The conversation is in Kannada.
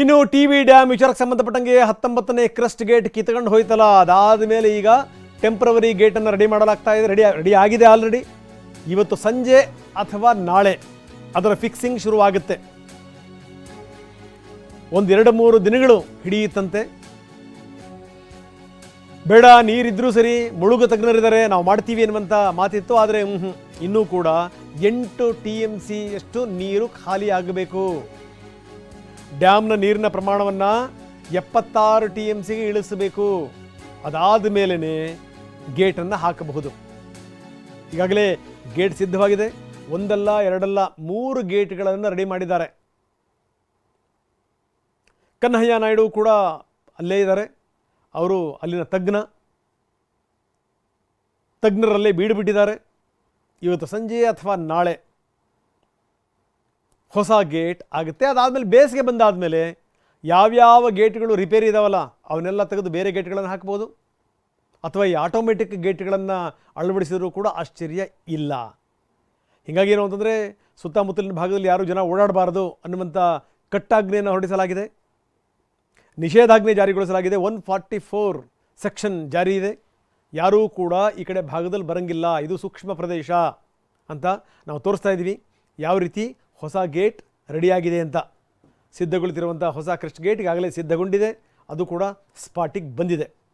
ಇನ್ನು ಟಿ ವಿ ಡ್ಯಾಮ್ ವಿಚಾರಕ್ಕೆ ಸಂಬಂಧಪಟ್ಟಂಗೆ ಹತ್ತೊಂಬತ್ತನೇ ಕ್ರಸ್ಟ್ ಗೇಟ್ ಕಿತ್ಕೊಂಡು ಹೋಯ್ತಲ್ಲ. ಅದಾದ ಮೇಲೆ ಈಗ ಟೆಂಪ್ರವರಿ ಗೇಟನ್ನು ರೆಡಿ ಮಾಡಲಾಗ್ತಾ ಇದೆ. ರೆಡಿ ರೆಡಿ ಆಗಿದೆ ಆಲ್ರೆಡಿ ಇವತ್ತು ಸಂಜೆ ಅಥವಾ ನಾಳೆ ಅದರ ಫಿಕ್ಸಿಂಗ್ ಶುರುವಾಗುತ್ತೆ. ಒಂದೆರಡು ಮೂರು ದಿನಗಳು ಹಿಡಿಯುತ್ತಂತೆ. ಬೇಡ, ನೀರಿದ್ರೂ ಸರಿ, ಮುಳುಗು ತಜ್ಞರಿದ್ದಾರೆ, ನಾವು ಮಾಡ್ತೀವಿ ಎನ್ನುವಂಥ ಮಾತಿತ್ತು. ಆದರೆ ಇನ್ನೂ ಕೂಡ ಎಂಟು ಟಿ ಎಂ ಸಿ ಅಷ್ಟು ನೀರು ಖಾಲಿ ಆಗಬೇಕು. ಡ್ಯಾಮ್ನ ನೀರಿನ ಪ್ರಮಾಣವನ್ನು ಎಪ್ಪತ್ತಾರು ಟಿ ಎಂ ಸಿಗೆ ಇಳಿಸಬೇಕು. ಅದಾದ ಮೇಲೇ ಗೇಟನ್ನು ಹಾಕಬಹುದು. ಈಗಾಗಲೇ ಗೇಟ್ ಸಿದ್ಧವಾಗಿದೆ. ಒಂದಲ್ಲ, ಎರಡಲ್ಲ, ಮೂರು ಗೇಟ್ಗಳನ್ನು ರೆಡಿ ಮಾಡಿದ್ದಾರೆ. ಕನ್ನಯ್ಯ ನಾಯ್ಡು ಕೂಡ ಅಲ್ಲೇ ಇದ್ದಾರೆ. ಅವರು ಅಲ್ಲಿನ ತಜ್ಞ. ತಜ್ಞರಲ್ಲೇ ಬೀಡುಬಿಟ್ಟಿದ್ದಾರೆ. ಇವತ್ತು ಸಂಜೆ ಅಥವಾ ನಾಳೆ ಹೊಸ ಗೇಟ್ ಆಗುತ್ತೆ. ಅದಾದಮೇಲೆ ಬೇಸಿಗೆ ಬಂದಾದಮೇಲೆ ಯಾವ್ಯಾವ ಗೇಟ್ಗಳು ರಿಪೇರಿ ಇದಾವಲ್ಲ, ಅವನ್ನೆಲ್ಲ ತೆಗೆದು ಬೇರೆ ಗೇಟ್ಗಳನ್ನು ಹಾಕ್ಬೋದು? ಅಥವಾ ಈ ಆಟೋಮೆಟಿಕ್ ಗೇಟ್ಗಳನ್ನು ಅಳವಡಿಸಿದರೂ ಕೂಡ ಆಶ್ಚರ್ಯ ಇಲ್ಲ. ಹೀಗಾಗಿ ಏನು ಅಂತಂದರೆ, ಸುತ್ತಮುತ್ತಲಿನ ಭಾಗದಲ್ಲಿ ಯಾರೂ ಜನ ಓಡಾಡಬಾರದು ಅನ್ನುವಂಥ ಕಟ್ಟಾಜ್ಞೆಯನ್ನು ಹೊರಡಿಸಲಾಗಿದೆ. ನಿಷೇಧಾಜ್ಞೆ ಜಾರಿಗೊಳಿಸಲಾಗಿದೆ. ಒನ್ ಫಾರ್ಟಿ ಫೋರ್ ಸೆಕ್ಷನ್ ಜಾರಿ ಇದೆ. ಯಾರೂ ಕೂಡ ಈ ಕಡೆ ಭಾಗದಲ್ಲಿ ಬರಂಗಿಲ್ಲ. ಇದು ಸೂಕ್ಷ್ಮ ಪ್ರದೇಶ ಅಂತ ನಾವು ತೋರಿಸ್ತಾ ಇದ್ದೀವಿ. ಯಾವ ರೀತಿ? ಹೊಸ ಗೇಟ್ ರೆಡಿಯಾಗಿದೆ ಅಂತ. ಸಿದ್ಧಗೊಳ್ತಿರುವಂಥ ಹೊಸ ಕ್ರಿಸ್ಟ್ ಗೇಟ್ ಈಗಾಗಲೇ ಸಿದ್ಧಗೊಂಡಿದೆ. ಅದು ಕೂಡ ಸ್ಪಾಟಿಗೆ ಬಂದಿದೆ.